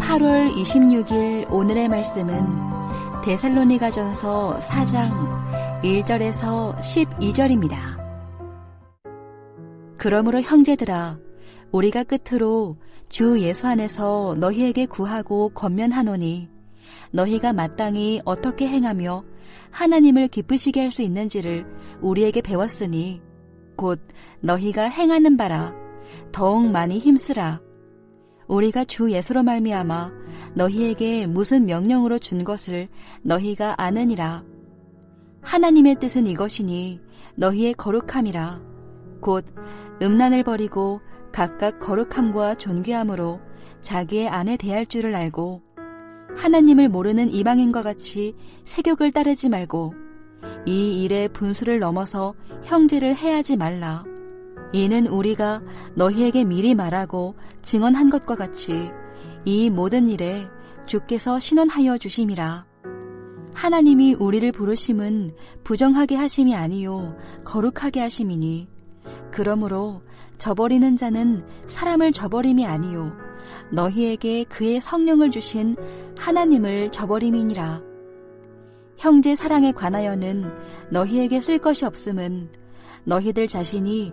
8월 26일 오늘의 말씀은 데살로니가전서 4장 1절에서 12절입니다. 그러므로 형제들아 우리가 끝으로 주 예수 안에서 너희에게 구하고 권면하노니 너희가 마땅히 어떻게 행하며 하나님을 기쁘시게 할 수 있는지를 우리에게 배웠으니 곧 너희가 행하는 바라 더욱 많이 힘쓰라 우리가 주 예수로 말미암아 너희에게 무슨 명령으로 준 것을 너희가 아느니라 하나님의 뜻은 이것이니 너희의 거룩함이라 곧 음란을 버리고 각각 거룩함과 존귀함으로 자기의 아내 대할 줄을 알고 하나님을 모르는 이방인과 같이 세욕을 따르지 말고 이 일의 분수를 넘어서 형제를 해하지 말라. 이는 우리가 너희에게 미리 말하고 증언한 것과 같이 이 모든 일에 주께서 신원하여 주심이라. 하나님이 우리를 부르심은 부정하게 하심이 아니요 거룩하게 하심이니 그러므로 저버리는 자는 사람을 저버림이 아니요 너희에게 그의 성령을 주신 하나님을 저버림이니라. 형제 사랑에 관하여는 너희에게 쓸 것이 없음은 너희들 자신이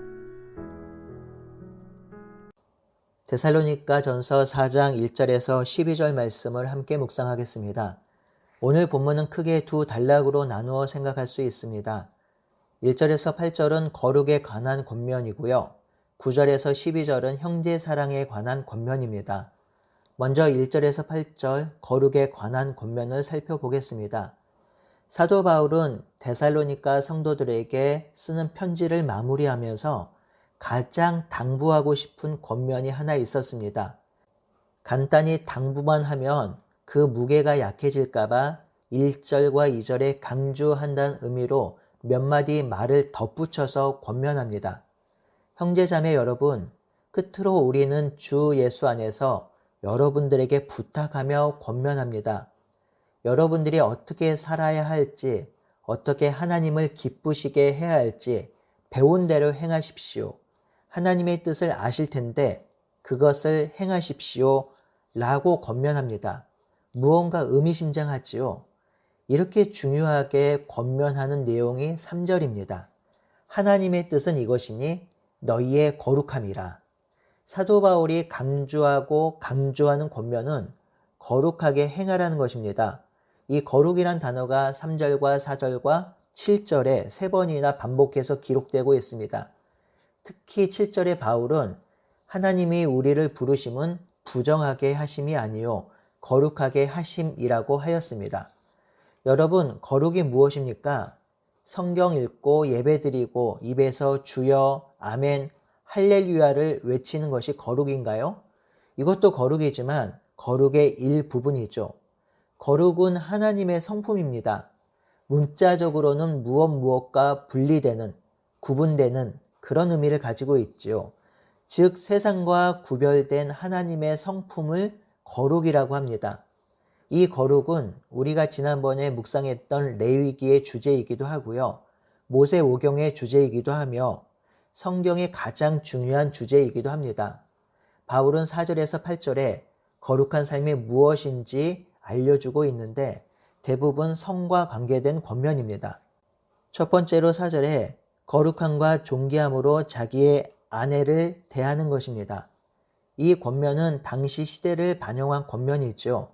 데살로니가 전서 4장 1절에서 12절 말씀을 함께 묵상하겠습니다. 오늘 본문은 크게 두 단락으로 나누어 생각할 수 있습니다. 1절에서 8절은 거룩에 관한 권면이고요. 9절에서 12절은 형제 사랑에 관한 권면입니다. 먼저 1절에서 8절 거룩에 관한 권면을 살펴보겠습니다. 사도 바울은 데살로니가 성도들에게 쓰는 편지를 마무리하면서 가장 당부하고 싶은 권면이 하나 있었습니다. 간단히 당부만 하면 그 무게가 약해질까봐 1절과 2절에 강조한다는 의미로 몇 마디 말을 덧붙여서 권면합니다. 형제자매 여러분, 끝으로 우리는 주 예수 안에서 여러분들에게 부탁하며 권면합니다. 여러분들이 어떻게 살아야 할지, 어떻게 하나님을 기쁘시게 해야 할지 배운 대로 행하십시오. 하나님의 뜻을 아실 텐데 그것을 행하십시오. 라고 권면합니다. 무언가 의미심장하지요. 이렇게 중요하게 권면하는 내용이 3절입니다. 하나님의 뜻은 이것이니 너희의 거룩함이라. 사도 바울이 강조하고 강조하는 권면은 거룩하게 행하라는 것입니다. 이 거룩이란 단어가 3절과 4절과 7절에 세 번이나 반복해서 기록되고 있습니다. 특히 7절의 바울은 하나님이 우리를 부르심은 부정하게 하심이 아니요 거룩하게 하심이라고 하였습니다. 여러분, 거룩이 무엇입니까? 성경 읽고 예배드리고 입에서 주여, 아멘, 할렐루야를 외치는 것이 거룩인가요? 이것도 거룩이지만 거룩의 일부분이죠. 거룩은 하나님의 성품입니다. 문자적으로는 무엇 무엇과 분리되는, 구분되는 그런 의미를 가지고 있지요. 즉, 세상과 구별된 하나님의 성품을 거룩이라고 합니다. 이 거룩은 우리가 지난번에 묵상했던 레위기의 주제이기도 하고요. 모세 오경의 주제이기도 하며 성경의 가장 중요한 주제이기도 합니다. 바울은 4절에서 8절에 거룩한 삶이 무엇인지 알려주고 있는데 대부분 성과 관계된 권면입니다. 첫 번째로 4절에 거룩함과 존귀함으로 자기의 아내를 대하는 것입니다. 이 권면은 당시 시대를 반영한 권면이죠.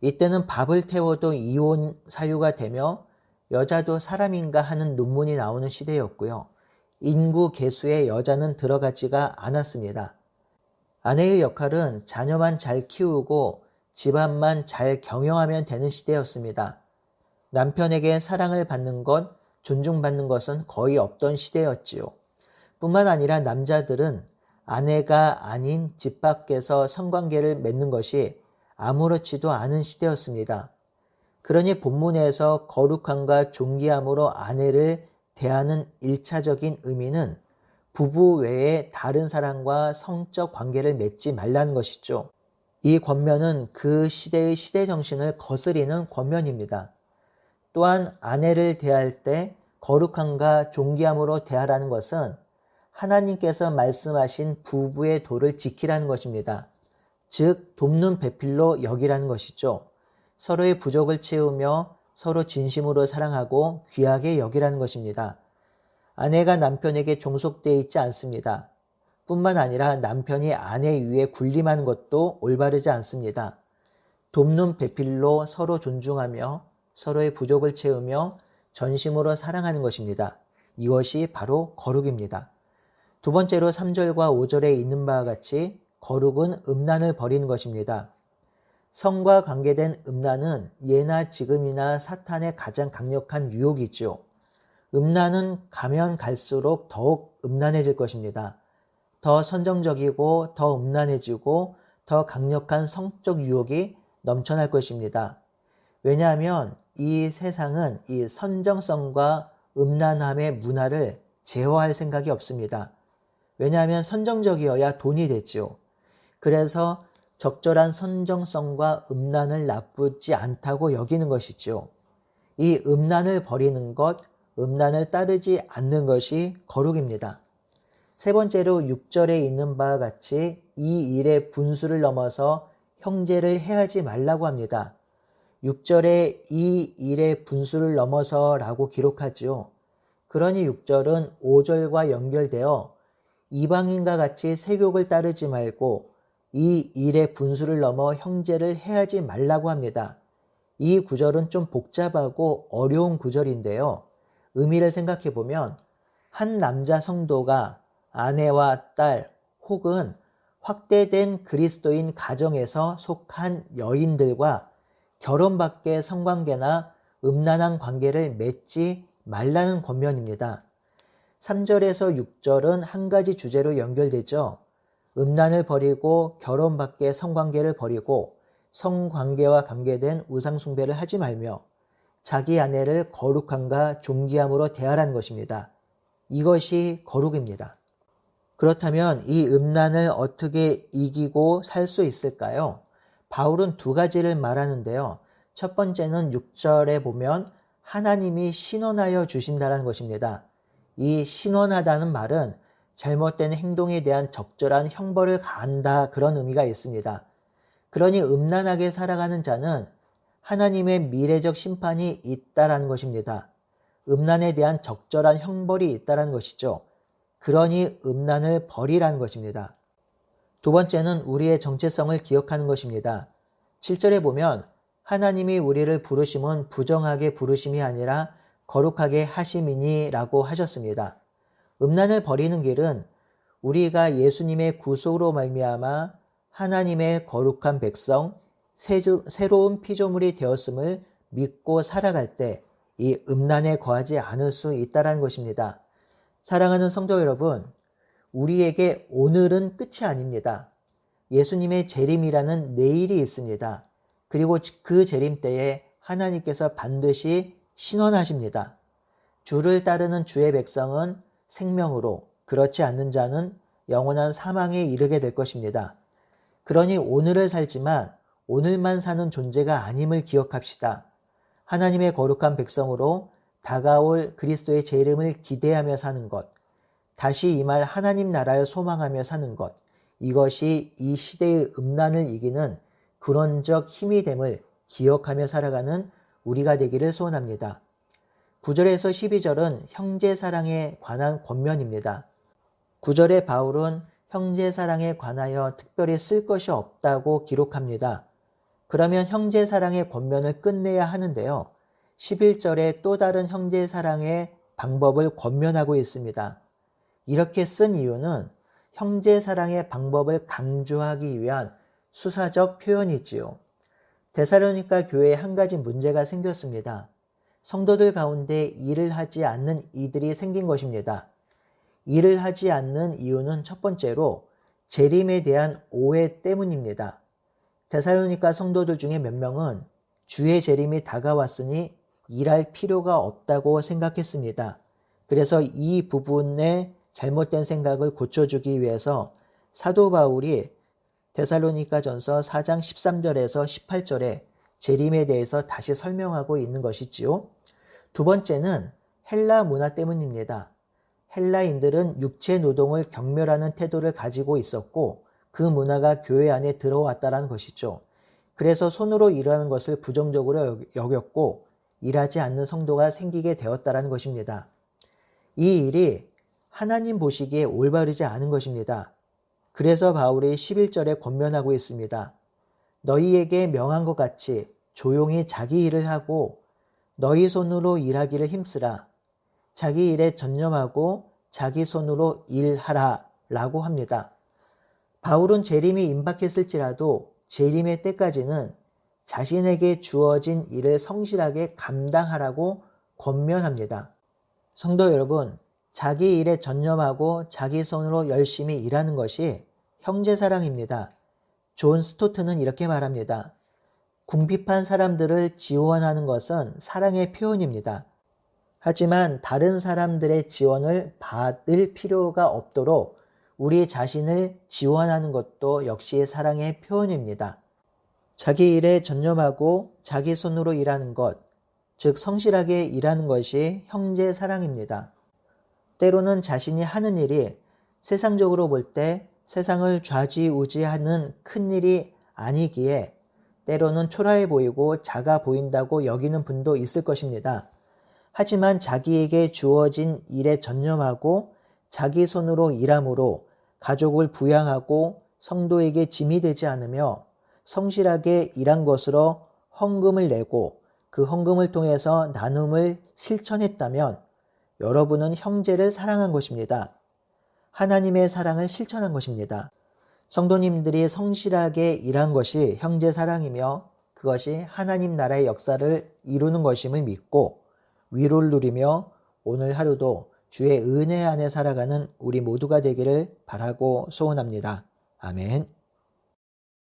이때는 밥을 태워도 이혼 사유가 되며 여자도 사람인가 하는 논문이 나오는 시대였고요. 인구 개수에 여자는 들어가지가 않았습니다. 아내의 역할은 자녀만 잘 키우고 집안만 잘 경영하면 되는 시대였습니다. 남편에게 사랑을 받는 것, 존중받는 것은 거의 없던 시대였지요. 뿐만 아니라 남자들은 아내가 아닌 집 밖에서 성관계를 맺는 것이 아무렇지도 않은 시대였습니다. 그러니 본문에서 거룩함과 존귀함으로 아내를 대하는 일차적인 의미는 부부 외에 다른 사람과 성적 관계를 맺지 말라는 것이죠. 이 권면은 그 시대의 시대 정신을 거스리는 권면입니다. 또한 아내를 대할 때 거룩함과 존귀함으로 대하라는 것은 하나님께서 말씀하신 부부의 도를 지키라는 것입니다. 즉, 돕는 배필로 여기라는 것이죠. 서로의 부족을 채우며 서로 진심으로 사랑하고 귀하게 여기라는 것입니다. 아내가 남편에게 종속되어 있지 않습니다. 뿐만 아니라 남편이 아내 위에 군림하는 것도 올바르지 않습니다. 돕는 배필로 서로 존중하며 서로의 부족을 채우며 전심으로 사랑하는 것입니다. 이것이 바로 거룩입니다. 두 번째로 3절과 5절에 있는 바와 같이 거룩은 음란을 버리는 것입니다. 성과 관계된 음란은 예나 지금이나 사탄의 가장 강력한 유혹이죠. 음란은 가면 갈수록 더욱 음란해질 것입니다. 더 선정적이고 더 음란해지고 더 강력한 성적 유혹이 넘쳐날 것입니다. 왜냐하면 이 세상은 이 선정성과 음란함의 문화를 제어할 생각이 없습니다. 왜냐하면 선정적이어야 돈이 되지요. 그래서 적절한 선정성과 음란을 나쁘지 않다고 여기는 것이지요. 이 음란을 버리는 것, 음란을 따르지 않는 것이 거룩입니다. 세 번째로 6절에 있는 바와 같이 이 일의 분수를 넘어서 형제를 해하지 말라고 합니다. 6절에 이 일의 분수를 넘어서 라고 기록하지요. 그러니 6절은 5절과 연결되어 이방인과 같이 세욕을 따르지 말고 이 일의 분수를 넘어 형제를 해하지 말라고 합니다. 이 구절은 좀 복잡하고 어려운 구절인데요. 의미를 생각해 보면 한 남자 성도가 아내와 딸 혹은 확대된 그리스도인 가정에서 속한 여인들과 결혼 밖의 성관계나 음란한 관계를 맺지 말라는 권면입니다. 3절에서 6절은 한 가지 주제로 연결되죠. 음란을 버리고 결혼 밖의 성관계를 버리고 성관계와 관계된 우상숭배를 하지 말며 자기 아내를 거룩함과 존귀함으로 대하라는 것입니다. 이것이 거룩입니다. 그렇다면 이 음란을 어떻게 이기고 살 수 있을까요? 바울은 두 가지를 말하는데요. 첫 번째는 6절에 보면 하나님이 신원하여 주신다는 것입니다. 이 신원하다는 말은 잘못된 행동에 대한 적절한 형벌을 가한다 그런 의미가 있습니다. 그러니 음란하게 살아가는 자는 하나님의 미래적 심판이 있다라는 것입니다. 음란에 대한 적절한 형벌이 있다라는 것이죠. 그러니 음란을 버리라는 것입니다. 두 번째는 우리의 정체성을 기억하는 것입니다. 7절에 보면 하나님이 우리를 부르심은 부정하게 부르심이 아니라 거룩하게 하심이니라고 하셨습니다. 음란을 버리는 길은 우리가 예수님의 구속으로 말미암아 하나님의 거룩한 백성, 새로운 피조물이 되었음을 믿고 살아갈 때 이 음란에 거하지 않을 수 있다는 것입니다. 사랑하는 성도 여러분, 우리에게 오늘은 끝이 아닙니다. 예수님의 재림이라는 내일이 있습니다. 그리고 그 재림 때에 하나님께서 반드시 신원하십니다. 주를 따르는 주의 백성은 생명으로, 그렇지 않는 자는 영원한 사망에 이르게 될 것입니다. 그러니 오늘을 살지만 오늘만 사는 존재가 아님을 기억합시다. 하나님의 거룩한 백성으로 다가올 그리스도의 재림을 기대하며 사는 것, 다시 이말 하나님 나라를 소망하며 사는 것, 이것이 이 시대의 음란을 이기는 근원적 힘이 됨을 기억하며 살아가는 우리가 되기를 소원합니다. 9절에서 12절은 형제 사랑에 관한 권면입니다. 9절에 바울은 형제 사랑에 관하여 특별히 쓸 것이 없다고 기록합니다. 그러면 형제 사랑의 권면을 끝내야 하는데요. 11절에 또 다른 형제 사랑의 방법을 권면하고 있습니다. 이렇게 쓴 이유는 형제 사랑의 방법을 강조하기 위한 수사적 표현이지요. 데사로니카 교회에 한 가지 문제가 생겼습니다. 성도들 가운데 일을 하지 않는 이들이 생긴 것입니다. 일을 하지 않는 이유는 첫 번째로 재림에 대한 오해 때문입니다. 데살로니카 성도들 중에 몇 명은 주의 재림이 다가왔으니 일할 필요가 없다고 생각했습니다. 그래서 이 부분의 잘못된 생각을 고쳐주기 위해서 사도 바울이 데살로니가 전서 4장 13절에서 18절에 재림에 대해서 다시 설명하고 있는 것이지요. 두 번째는 헬라 문화 때문입니다. 헬라인들은 육체 노동을 경멸하는 태도를 가지고 있었고 그 문화가 교회 안에 들어왔다는 것이죠. 그래서 손으로 일하는 것을 부정적으로 여겼고 일하지 않는 성도가 생기게 되었다는 것입니다. 이 일이 하나님 보시기에 올바르지 않은 것입니다. 그래서 바울이 11절에 권면하고 있습니다. 너희에게 명한 것 같이 조용히 자기 일을 하고 너희 손으로 일하기를 힘쓰라. 자기 일에 전념하고 자기 손으로 일하라 라고 합니다. 바울은 재림이 임박했을지라도 재림의 때까지는 자신에게 주어진 일을 성실하게 감당하라고 권면합니다. 성도 여러분, 자기 일에 전념하고 자기 손으로 열심히 일하는 것이 형제 사랑입니다. 존 스토트는 이렇게 말합니다. 궁핍한 사람들을 지원하는 것은 사랑의 표현입니다. 하지만 다른 사람들의 지원을 받을 필요가 없도록 우리 자신을 지원하는 것도 역시 사랑의 표현입니다. 자기 일에 전념하고 자기 손으로 일하는 것, 즉 성실하게 일하는 것이 형제 사랑입니다. 때로는 자신이 하는 일이 세상적으로 볼 때 세상을 좌지우지하는 큰 일이 아니기에 때로는 초라해 보이고 작아 보인다고 여기는 분도 있을 것입니다. 하지만 자기에게 주어진 일에 전념하고 자기 손으로 일함으로 가족을 부양하고 성도에게 짐이 되지 않으며 성실하게 일한 것으로 헌금을 내고 그 헌금을 통해서 나눔을 실천했다면 여러분은 형제를 사랑한 것입니다. 하나님의 사랑을 실천한 것입니다. 성도님들이 성실하게 일한 것이 형제 사랑이며 그것이 하나님 나라의 역사를 이루는 것임을 믿고 위로를 누리며 오늘 하루도 주의 은혜 안에 살아가는 우리 모두가 되기를 바라고 소원합니다. 아멘.